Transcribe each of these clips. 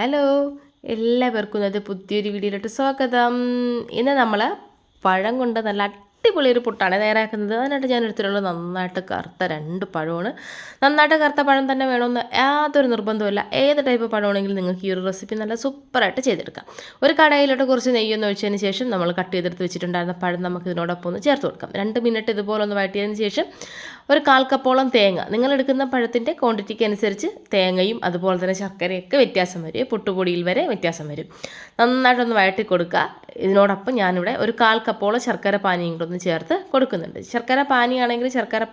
Hello എല്ലാവർക്കും ഇന്നത്തെ പുതിയൊരു വീഡിയോയിലോട്ട് സ്വാഗതം. ഇന്ന് നമ്മൾ പഴം കൊണ്ട് നല്ല അടിപൊളി ഒരു പുട്ടാണ് തയ്യാറാക്കുന്നത്. അതിനായിട്ട് ഞാൻ എടുത്തിട്ടുള്ളത് നന്നായിട്ട് കറുത്ത രണ്ട് പഴമാണ്. നന്നായിട്ട് കറുത്ത പഴം തന്നെ വേണമെന്ന് യാതൊരു നിർബന്ധമില്ല ഏത് ടൈപ്പ് പഴമാണെങ്കിലും നിങ്ങൾക്ക് ഈ ഒരു റെസിപ്പി നല്ല സൂപ്പറായിട്ട് ചെയ്തെടുക്കാം. ഒരു കടയിലോട്ട് കുറച്ച് നെയ്യൊന്ന് ഒഴിച്ചതിന് ശേഷം നമ്മൾ കട്ട് ചെയ്തെടുത്ത് വെച്ചിട്ടുണ്ടായിരുന്ന പഴം നമുക്ക് ഇതിനോടൊപ്പം ഒന്ന് ചേർത്ത് കൊടുക്കാം. രണ്ട് മിനിറ്റ് ഇതുപോലെ ഒന്ന് വഴറ്റിയതിന് ശേഷം ഒരു കാൽ കപ്പോളം തേങ്ങ. നിങ്ങൾ എടുക്കുന്ന പഴത്തിന്റെ ക്വാണ്ടിറ്റിക്ക് അനുസരിച്ച് തേങ്ങയും അതുപോലെ തന്നെ ശർക്കരയൊക്കെ വ്യത്യാസം വരും. പുട്ടുപൊടിയിൽ വരെ വ്യത്യാസം വരും. നന്നായിട്ടൊന്ന് വഴട്ടി കൊടുക്കുക. ഇതിനോടൊപ്പം ഞാനിവിടെ ഒരു കാൽ കപ്പോളം ശർക്കര പാനിയും കൂടെ ഒന്ന് ചേർത്ത് കൊടുക്കുന്നുണ്ട്. ശർക്കര പാനിയാണെങ്കിൽ ശർക്കര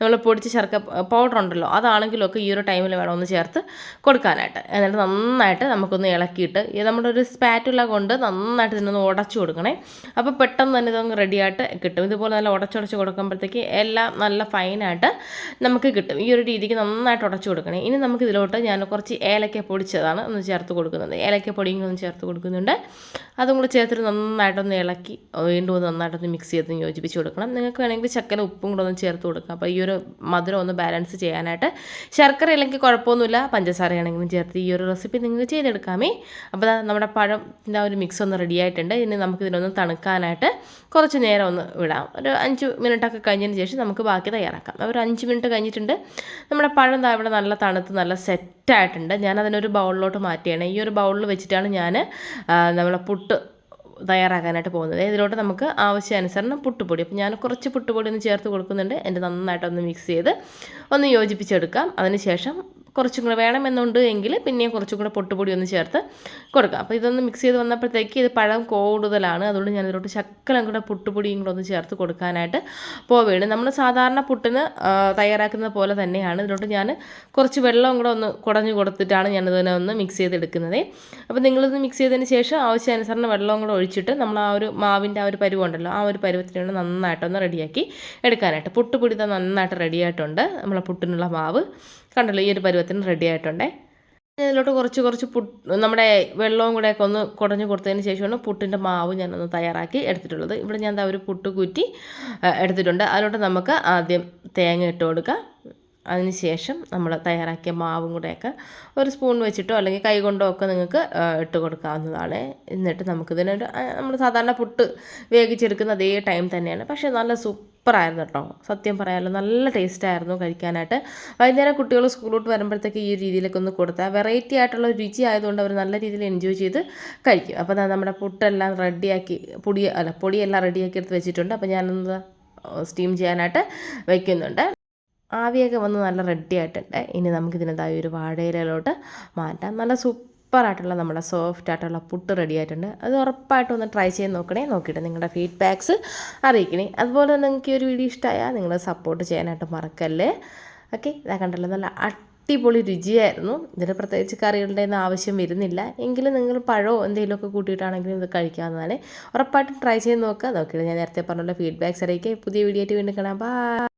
നമ്മൾ പൊടിച്ച ചർക്ക പൗഡർ ഉണ്ടല്ലോ അതാണെങ്കിലും ഒക്കെ ഈ ഒരു ടൈമിൽ വേണം ഒന്ന് ചേർത്ത് കൊടുക്കാനായിട്ട്. എന്നിട്ട് നന്നായിട്ട് നമുക്കൊന്ന് ഇളക്കിയിട്ട് നമ്മുടെ ഒരു സ്പാറ്റുള്ള കൊണ്ട് നന്നായിട്ട് ഇതിനൊന്ന് ഉടച്ചു കൊടുക്കണേ. അപ്പോൾ പെട്ടെന്ന് തന്നെ ഇതൊന്ന് റെഡിയായിട്ട് കിട്ടും. ഇതുപോലെ നല്ല ഉടച്ചുടച്ച് കൊടുക്കുമ്പോഴത്തേക്ക് എല്ലാം നല്ല ഫൈനായിട്ട് നമുക്ക് കിട്ടും. ഈ ഒരു രീതിക്ക് നന്നായിട്ട് ഉടച്ചു കൊടുക്കണേ. ഇനി നമുക്ക് ഇതിലോട്ട് ഞാൻ കുറച്ച് ഏലക്ക പൊടിച്ചതാണ് ഒന്ന് ചേർത്ത് കൊടുക്കുന്നത്. ഏലക്ക പൊടിയും ഒന്ന് ചേർത്ത് കൊടുക്കുന്നുണ്ട്. അതും കൂടെ ചേർത്തിട്ട് നന്നായിട്ടൊന്ന് ഇളക്കി വീണ്ടും ഒന്ന് നന്നായിട്ടൊന്ന് മിക്സ് ചെയ്ത് യോജിപ്പിച്ച് കൊടുക്കണം. നിങ്ങൾക്ക് വേണമെങ്കിൽ ചക്കര ഉപ്പും കൂടെ ഒന്ന് ചേർത്ത് കൊടുക്കാം. അപ്പോൾ ഈ ഒരു മധുരം ഒന്ന് ബാലൻസ് ചെയ്യാനായിട്ട് ശർക്കര ഇല്ലെങ്കിൽ കുഴപ്പമൊന്നുമില്ല പഞ്ചസാര ആണെങ്കിലും ചേർത്ത് ഈ ഒരു റെസിപ്പി നിങ്ങൾ ചെയ്തെടുക്കാമേ. അപ്പോൾ നമ്മുടെ പഴത്തിന്റെ ആ ഒരു മിക്സ് ഒന്ന് റെഡി ആയിട്ടുണ്ട്. ഇനി നമുക്ക് ഇതിനൊന്ന് തണുക്കാനായിട്ട് കുറച്ച് നേരം ഒന്ന് വിടാം. ഒരു അഞ്ച് മിനിറ്റൊക്കെ കഴിഞ്ഞതിന് ശേഷം നമുക്ക് ബാക്കി തയ്യാറാക്കാം. ഒരു അഞ്ച് മിനിറ്റ് കഴിഞ്ഞിട്ടുണ്ട്. നമ്മുടെ പഴം ഇവിടെ നല്ല തണുത്ത് നല്ല സെറ്റായിട്ടുണ്ട് ഞാൻ അതിനൊരു ബൗളിലോട്ട് മാറ്റിയാണ്. ഈ ഒരു ബൗളിൽ വെച്ചിട്ടാണ് ഞാൻ നമ്മളെ പുട്ട് തയ്യാറാക്കാനായിട്ട് പോകുന്നത്. ഇതിലോട്ട് നമുക്ക് ആവശ്യാനുസരണം പുട്ടുപൊടി. അപ്പോൾ ഞാൻ കുറച്ച് പുട്ടുപൊടി ഒന്ന് ചേർത്ത് കൊടുക്കുന്നുണ്ട്. എന്റെ നന്നായിട്ടൊന്ന് മിക്സ് ചെയ്ത് ഒന്ന് യോജിപ്പിച്ചെടുക്കാം. അതിനുശേഷം കുറച്ചും കൂടെ വേണമെന്നുണ്ട് എങ്കിൽ പിന്നെയും കുറച്ചും കൂടെ പൊട്ടുപൊടി ഒന്ന് ചേർത്ത് കൊടുക്കാം. അപ്പോൾ ഇതൊന്ന് മിക്സ് ചെയ്ത് വന്നപ്പോഴത്തേക്ക് ഇത് പഴം കൂടുതലാണ്. അതുകൊണ്ട് ഞാൻ ഇതിലോട്ട് ശക്കലം കൂടെ പുട്ടുപൊടിയും കൂടെ ഒന്ന് ചേർത്ത് കൊടുക്കാനായിട്ട് പോവുകയാണ്. നമ്മൾ സാധാരണ പുട്ടിന് തയ്യാറാക്കുന്ന പോലെ തന്നെയാണ്. ഇതിലോട്ട് ഞാൻ കുറച്ച് വെള്ളം കൂടെ ഒന്ന് കുടഞ്ഞു കൊടുത്തിട്ടാണ് ഞാനിതിനെ ഒന്ന് മിക്സ് ചെയ്തെടുക്കുന്നത്. അപ്പോൾ നിങ്ങളിത് മിക്സ് ചെയ്തതിന് ശേഷം ആവശ്യാനുസരണം വെള്ളവും കൂടെ ഒഴിച്ചിട്ട് നമ്മൾ ആ ഒരു മാവിന്റെ ആ ഒരു പരുവുണ്ടല്ലോ ആ ഒരു പരുവത്തിന് നന്നായിട്ടൊന്ന് റെഡിയാക്കി എടുക്കാനായിട്ട്. പുട്ടുപൊടി നന്നായിട്ട് റെഡിയായിട്ടുണ്ട് നമ്മളെ പുട്ടിനുള്ള മാവ്. കണ്ടല്ലോ ഈ ഒരു പരുവത്തിന് റെഡി ആയിട്ടുണ്ടേ. ഇതിലോട്ട് കുറച്ച് കുറച്ച് പുട്ട് നമ്മുടെ വെള്ളവും കൂടെയൊക്കെ ഒന്ന് കുടഞ്ഞു കൊടുത്തതിന് ശേഷമാണ് പുട്ടിന്റെ മാവ് ഞാനൊന്ന് തയ്യാറാക്കി എടുത്തിട്ടുള്ളത്. ഇവിടെ ഞാൻ ഒരു പുട്ട് കുറ്റി എടുത്തിട്ടുണ്ട്. അതിലോട്ട് നമുക്ക് ആദ്യം തേങ്ങ ഇട്ട് കൊടുക്കാം. അതിനുശേഷം നമ്മൾ തയ്യാറാക്കിയ മാവും കൂടെയൊക്കെ ഒരു സ്പൂൺ വെച്ചിട്ടോ അല്ലെങ്കിൽ കൈ കൊണ്ടോ ഒക്കെ നിങ്ങൾക്ക് ഇട്ട് കൊടുക്കാവുന്നതാണ്. എന്നിട്ട് നമുക്കിതിനൊരു നമ്മൾ സാധാരണ പുട്ട് വേവിച്ചെടുക്കുന്ന അതേ ടൈം തന്നെയാണ്. പക്ഷേ നല്ല സൂപ്പറായിരുന്നു കേട്ടോ. സത്യം പറയാമല്ലോ നല്ല ടേസ്റ്റായിരുന്നു കഴിക്കാനായിട്ട്. വൈകുന്നേരം കുട്ടികൾ സ്കൂളിലോട്ട് വരുമ്പോഴത്തേക്ക് ഈ രീതിയിലൊക്കെ ഒന്ന് കൊടുത്താൽ വെറൈറ്റി ആയിട്ടുള്ള രുചി ആയതുകൊണ്ട് അവർ നല്ല രീതിയിൽ എൻജോയ് ചെയ്ത് കഴിക്കും. അപ്പോൾ നമ്മുടെ പുട്ടെല്ലാം റെഡിയാക്കി പൊടി അല്ല പൊടിയെല്ലാം റെഡിയാക്കി എടുത്ത് വെച്ചിട്ടുണ്ട്. അപ്പോൾ ഞാനൊന്ന് സ്റ്റീം ചെയ്യാനായിട്ട് വയ്ക്കുന്നുണ്ട് ആവിയൊക്കെ വന്ന് നല്ല റെഡി ആയിട്ടുണ്ട്. ഇനി നമുക്കിതിനെതായ ഒരു വാഴയിലോട്ട് മാറ്റാം. നല്ല സൂപ്പറായിട്ടുള്ള നമ്മുടെ സോഫ്റ്റ് ആയിട്ടുള്ള പുട്ട് റെഡി ആയിട്ടുണ്ട്. അത് ഉറപ്പായിട്ടും ഒന്ന് ട്രൈ ചെയ്ത് നോക്കണേ. നോക്കിയിട്ട് നിങ്ങളുടെ ഫീഡ്ബാക്ക്സ് അറിയിക്കണേ. അതുപോലെ നിങ്ങൾക്ക് ഈ ഒരു വീഡിയോ ഇഷ്ടമായാൽ നിങ്ങൾ സപ്പോർട്ട് ചെയ്യാനായിട്ട് മറക്കല്ലേ? ഓക്കെ ഇതാ കണ്ടല്ലോ നല്ല അടിപൊളി രുചിയായിരുന്നു. ഇതിന് പ്രത്യേകിച്ച് കറികളുടെ ഒന്നും ആവശ്യം വരുന്നില്ല. എങ്കിലും നിങ്ങൾ പഴമോ എന്തെങ്കിലുമൊക്കെ കൂട്ടിയിട്ടാണെങ്കിലും ഇത് കഴിക്കാവുന്നതാണ്. ഉറപ്പായിട്ടും ട്രൈ ചെയ്ത് നോക്കുക. നോക്കിയിട്ട് ഞാൻ നേരത്തെ പറഞ്ഞുള്ള ഫീഡ്ബാക്ക്സ് അറിയിക്കുക. പുതിയ വീഡിയോ ആയിട്ട് വീണ്ടും കാണാം. ബൈ